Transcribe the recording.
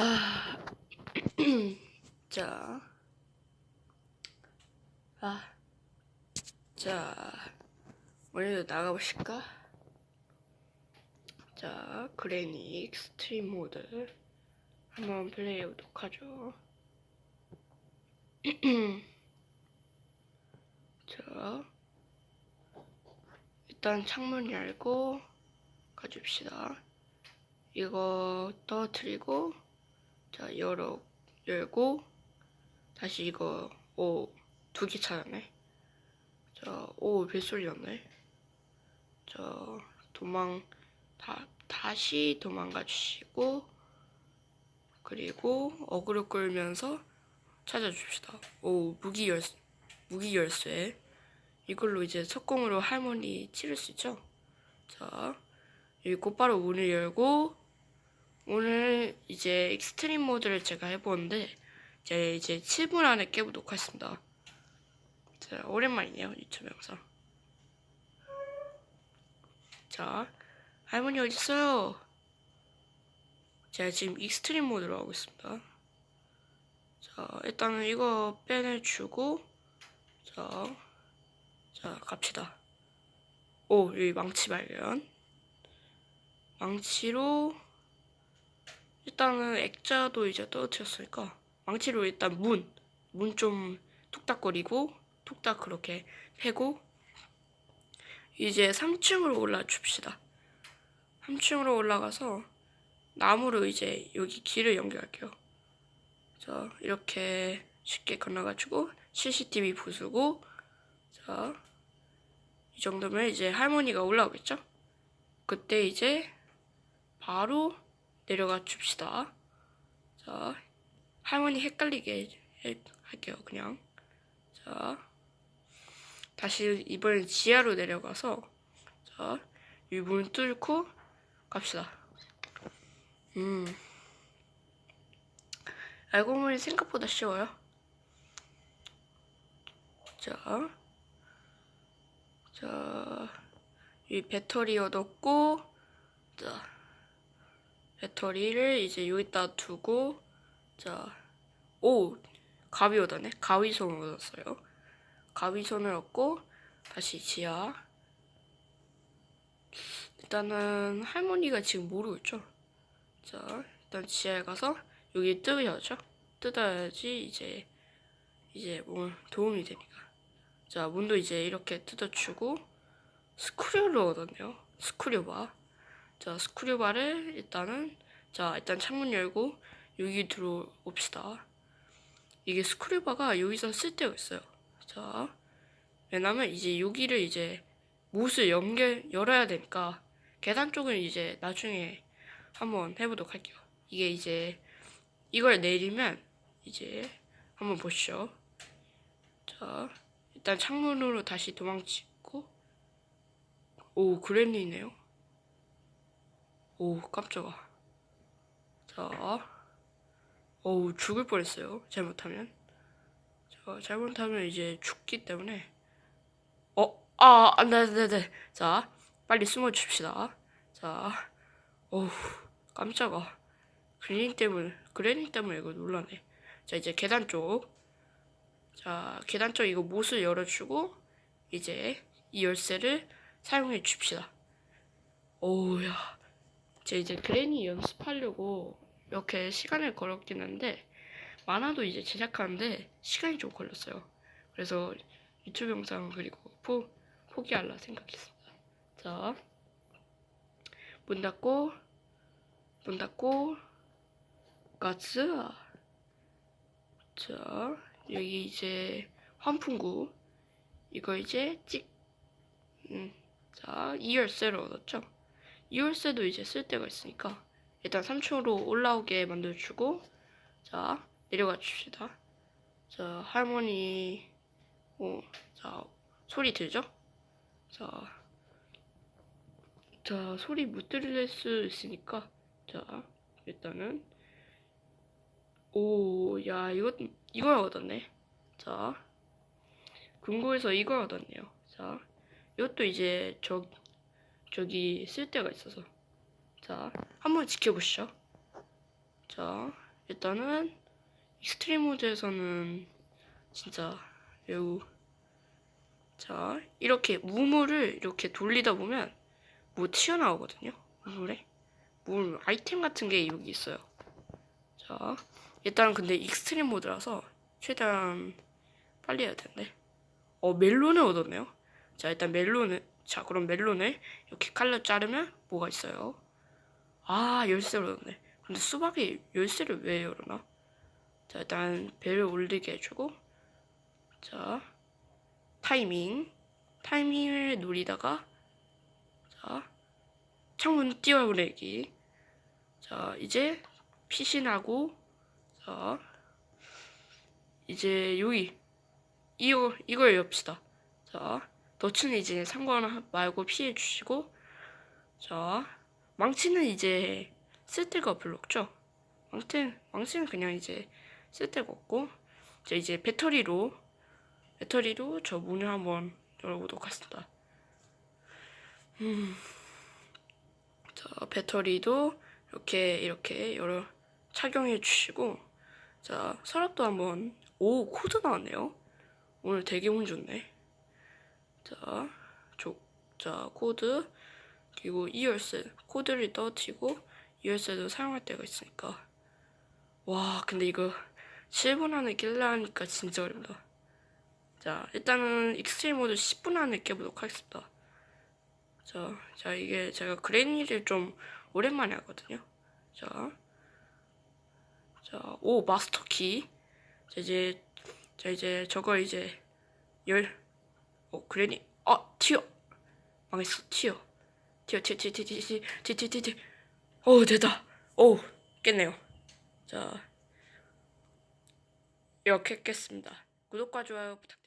아, 자, 아, 자, 오늘도 나가보실까? 자, 그레니 익스트림 모드 한번 플레이해보도록 하죠. 자, 일단 창문 열고 가줍시다. 이거 떨어뜨리고 자 열어 열고 다시 이거 오두 개 찾았네. 자오 뱃소리였네. 자 도망 다 다시 도망가 주시고 그리고 어그로 끌면서 찾아줍시다. 오 무기 열 무기 열쇠. 이걸로 이제 석공으로 할머니 치를 수 있죠? 자 여기 곧바로 문을 열고 오늘 이제 익스트림 모드를 제가 해보는데 이제 이제 7분 안에 깨보도록 하겠습니다. 자, 오랜만이네요 유튜브 영상. 자, 할머니 어디 있어요? 제가 지금 익스트림 모드로 하고 있습니다. 자, 일단은 이거 빼내주고 자, 자 갑시다. 오, 여기 망치 발견. 망치로 일단은 액자도 이제 떨어뜨렸으니까 망치로 일단 문, 문 좀 툭닥거리고 툭닥 그렇게 패고 이제 3층으로 올라 줍시다. 3층으로 올라가서 나무로 이제 여기 길을 연결할게요. 자, 이렇게 쉽게 건너가지고 CCTV 부수고 자, 이 정도면 이제 할머니가 올라오겠죠? 그때 이제 바로 내려가 줍시다. 자, 할머니 헷갈리게 해- 할게요, 그냥. 자, 다시 이번엔 지하로 내려가서, 자, 이문 뚫고 갑시다. 음. 알고 보니 생각보다 쉬워요. 자, 자, 이 배터리 얻었고, 자, 배터리를 이제 여기다 두고 자, 오 가위 얻었네. 가위손 얻었어요. 가위손을 얻고 다시 지하. 일단은 할머니가 지금 모르고 있죠. 자, 일단 지하에 가서 여기 뜯어야죠. 뜯어야지 이제 이제 뭐 도움이 되니까. 자, 문도 이제 이렇게 뜯어주고 스크류를 얻었네요. 스크류바. 자, 스크류바를 일단은 자, 일단 창문 열고 여기 들어옵시다. 이게 스크류바가 여기서 쓸데가 있어요. 자, 왜냐면 이제 여기를 이제 못을 연결 열어야 되니까 계단 쪽은 이제 나중에 한번 해보도록 할게요. 이게 이제 이걸 내리면 이제 한번 보시죠. 자, 일단 창문으로 다시 도망치고 오 그랜리네요. 오 깜짝아. 자, 어우 죽을 뻔했어요. 잘못하면. 자, 잘못하면 이제 죽기 때문에. 어, 아, 아, 네, 네, 네. 자, 빨리 숨어 줍시다. 자, 어우 깜짝아. 그레니 때문에, 그레니 때문에 이거 놀라네. 자, 이제 계단 쪽. 자, 계단 쪽 이거 못을 열어주고 이제 이 열쇠를 사용해 줍시다. 오우야. 제가 이제 그레니 연습하려고 이렇게 시간을 걸었긴 한데 만화도 이제 제작하는데 시간이 좀 걸렸어요. 그래서 유튜브 영상 그리고 포, 포기할라 생각했습니다. 자, 문 닫고 문 닫고 가스 자 여기 이제 환풍구 이거 이제 찍 음, 자, 이 열쇠를 얻었죠? 이 열쇠도 이제 쓸 데가 있으니까 일단 3층으로 올라오게 만들어주고 자, 내려가 줍시다. 자, 할머니 오, 자, 소리 들죠? 자, 자, 소리 못 들릴 수 있으니까 자, 일단은 오, 야, 이것, 이걸 얻었네. 자, 금고에서 이걸 얻었네요. 자, 이것도 이제 저 저기 쓸 데가 있어서. 자 한번 지켜보시죠. 자 일단은 익스트림 모드에서는 진짜 매우 자 이렇게 무물을 이렇게 돌리다 보면 뭐 튀어나오거든요. 무물에 물 아이템 같은 게 여기 있어요. 자 일단 근데 익스트림 모드라서 최대한 빨리 해야 되는데. 어 멜론을 얻었네요. 자 일단 멜론을 자 그럼 멜론을 이렇게 칼로 자르면 뭐가 있어요? 아 열쇠를 얻었네. 근데 수박이 열쇠를 왜 열어놔? 자 일단 배를 올리게 해주고 자 타이밍. 타이밍을 노리다가 자 창문 띄워보내기. 자 이제 피신하고 자 이제 여기 이거 이걸 엽시다. 자 너츠는 이제 상관 말고 피해 주시고 자 망치는 이제 쓸데가 별로 없죠 망치 망치는 그냥 이제 쓸데가 없고 자 이제 배터리로 배터리로 저 문을 한번 열어보도록 하겠습니다. 음. 자, 배터리도 이렇게 이렇게 열어 착용해 주시고 자, 서랍도 한번 오, 코드 나왔네요. 오늘 되게 운 좋네. 자, 조, 자, 코드 그리고 이열쇠 코드를 떠치고 이열쇠도 사용할 때가 있으니까 와, 근데 이거 7분 안에 깰라 하니까 진짜 어렵다. 자, 일단은 익스트림 모드 10분 안에 깨보도록 하겠습니다. 자, 자, 이게 제가 그레니를 좀 오랜만에 하거든요. 자, 자, 오, 마스터 키. 자, 이제, 자, 이제 저거 이제 열, 어, 그레니, 아, 튀어. 망했어, 튀어. 튀어, 튀어, 튀어, 튀어, 튀어, 튀어, 튀어, 튀어, 튀어, 튀어. 오, 됐다. 오, 깼네요. 자, 이렇게 깼습니다. 구독과 좋아요 부탁드립니다.